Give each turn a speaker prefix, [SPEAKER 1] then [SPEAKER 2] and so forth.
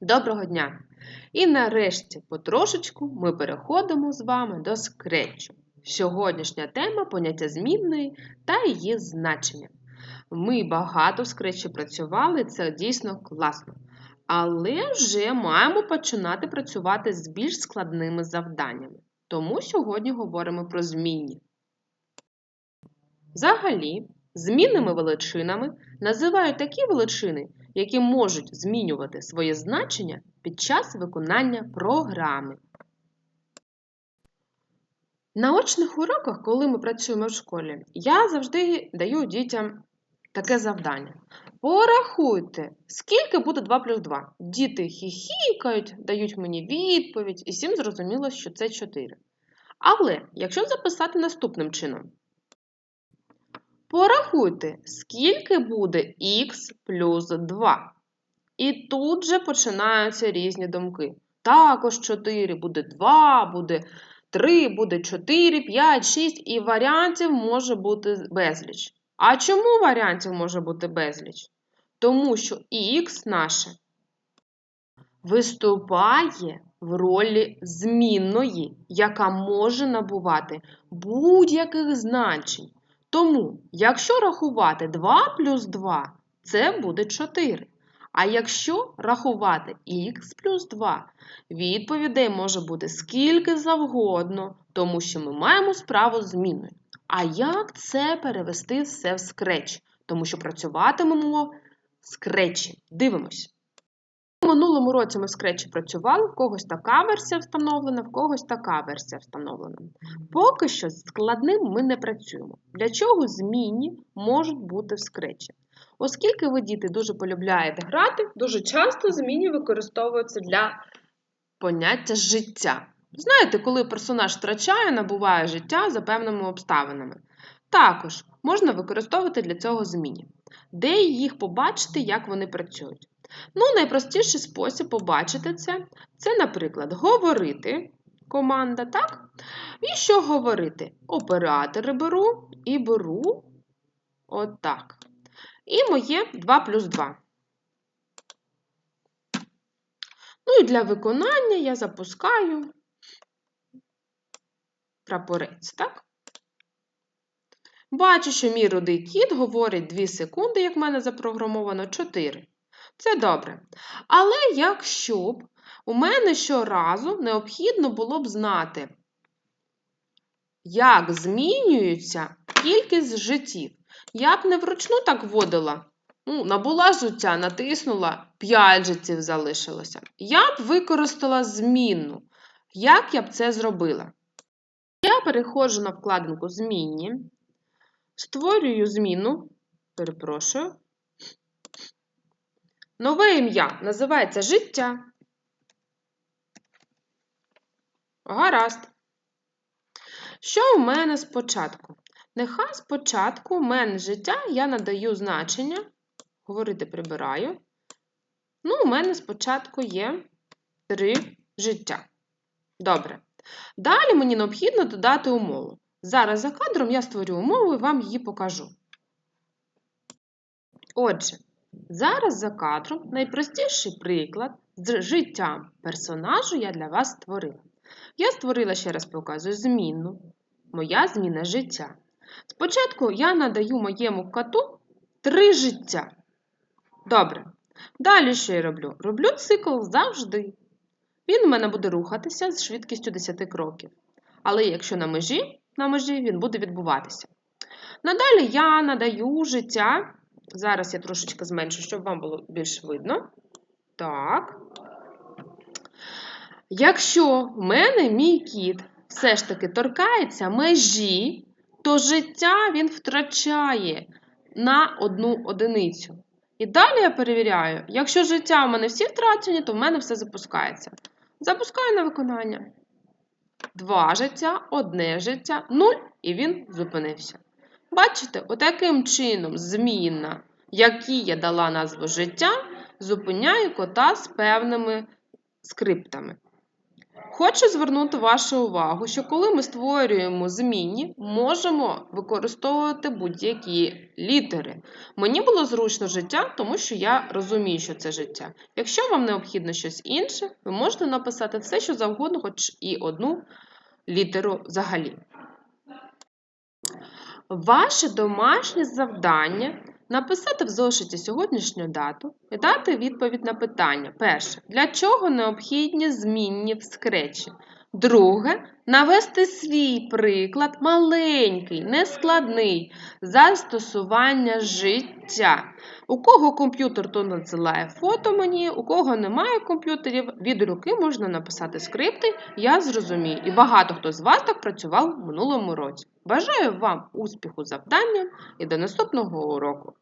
[SPEAKER 1] Доброго дня! І нарешті потрошечку ми переходимо з вами до скретчу. Сьогоднішня тема поняття змінної та її значення. Ми багато в працювали, це дійсно класно. Але вже маємо починати працювати з більш складними завданнями. Тому сьогодні говоримо про змінні. Взагалі, змінними величинами називають такі величини, які можуть змінювати своє значення під час виконання програми. На очних уроках, коли ми працюємо в школі, я завжди даю дітям таке завдання. Порахуйте, скільки буде 2 плюс 2. Діти хіхікають, дають мені відповідь, і всім зрозуміло, що це 4. Але якщо записати наступним чином, Порахуйте, скільки буде х плюс 2. І тут же починаються різні думки. Також 4 буде 2, буде 3, буде 4, 5, 6 і варіантів може бути безліч. А чому варіантів може бути безліч? Тому що х наше виступає в ролі змінної, яка може набувати будь-яких значень. Тому, якщо рахувати 2 плюс 2, це буде 4. А якщо рахувати х плюс 2, відповідей може бути скільки завгодно, тому що ми маємо справу з зміною. А як це перевести все в скреч? Тому що працюватимемо в скречі. Дивимось. У минулому році ми в скретчі працювали, в когось така версія встановлена, в когось така версія встановлена. Поки що з складним ми не працюємо. Для чого змінні можуть бути в скретчі? Оскільки ви, діти, дуже полюбляєте грати, дуже часто змінні використовуються для поняття життя. Знаєте, коли персонаж втрачає, набуває життя за певними обставинами. Також можна використовувати для цього зміни. Де їх побачити, як вони працюють? Ну, найпростіший спосіб побачити це це, наприклад, говорити команда, так? І що говорити? Оператори беру і беру отак. І моє 2 плюс 2. Ну і для виконання я запускаю прапорець, так? Бачу, що мій рудий кіт говорить 2 секунди, як в мене запрограмовано 4. Це добре. Але якщо б у мене щоразу необхідно було б знати, як змінюється кількість життів. Я б не вручну так вводила. Ну, набула життя, натиснула, 5 життів залишилося. Я б використала змінну. Як я б це зробила? Я переходжу на вкладинку Змінні, створюю зміну, перепрошую. Нове ім'я називається життя. Гаразд. Що у мене спочатку? Нехай спочатку у мене життя я надаю значення. Говорити прибираю. Ну, у мене спочатку є три життя. Добре. Далі мені необхідно додати умову. Зараз за кадром я створю умову і вам її покажу. Отже, Зараз за кадром найпростіший приклад з життям персонажу я для вас створила. Я створила, ще раз показую, змінну, моя зміна життя. Спочатку я надаю моєму коту три життя. Добре. Далі що я роблю? Роблю цикл завжди. Він у мене буде рухатися з швидкістю 10 кроків. Але якщо на межі, на межі він буде відбуватися. Надалі я надаю життя Зараз я трошечки зменшу, щоб вам було більш видно. Так. Якщо в мене мій кіт все ж таки торкається межі, то життя він втрачає на одну одиницю. І далі я перевіряю, якщо життя у мене всі втрачені, то в мене все запускається. Запускаю на виконання. Два життя, одне життя, нуль, і він зупинився. Бачите, отаким чином змінна, якій я дала назву життя, зупиняє кота з певними скриптами. Хочу звернути вашу увагу, що коли ми створюємо змінні, можемо використовувати будь-які літери. Мені було зручно життя, тому що я розумію, що це життя. Якщо вам необхідно щось інше, ви можете написати все, що завгодно, хоч і одну літеру взагалі. Ваше домашнє завдання написати в зошиті сьогоднішню дату і дати відповідь на питання. Перше. Для чого необхідні змінні в скречі? Друге. Навести свій приклад маленький, нескладний застосування життя. У кого комп'ютер, то надсилає фото мені, у кого немає комп'ютерів, від руки можна написати скрипти, я зрозумію. І багато хто з вас так працював в минулому році. Бажаю вам успіху з завданням і до наступного уроку!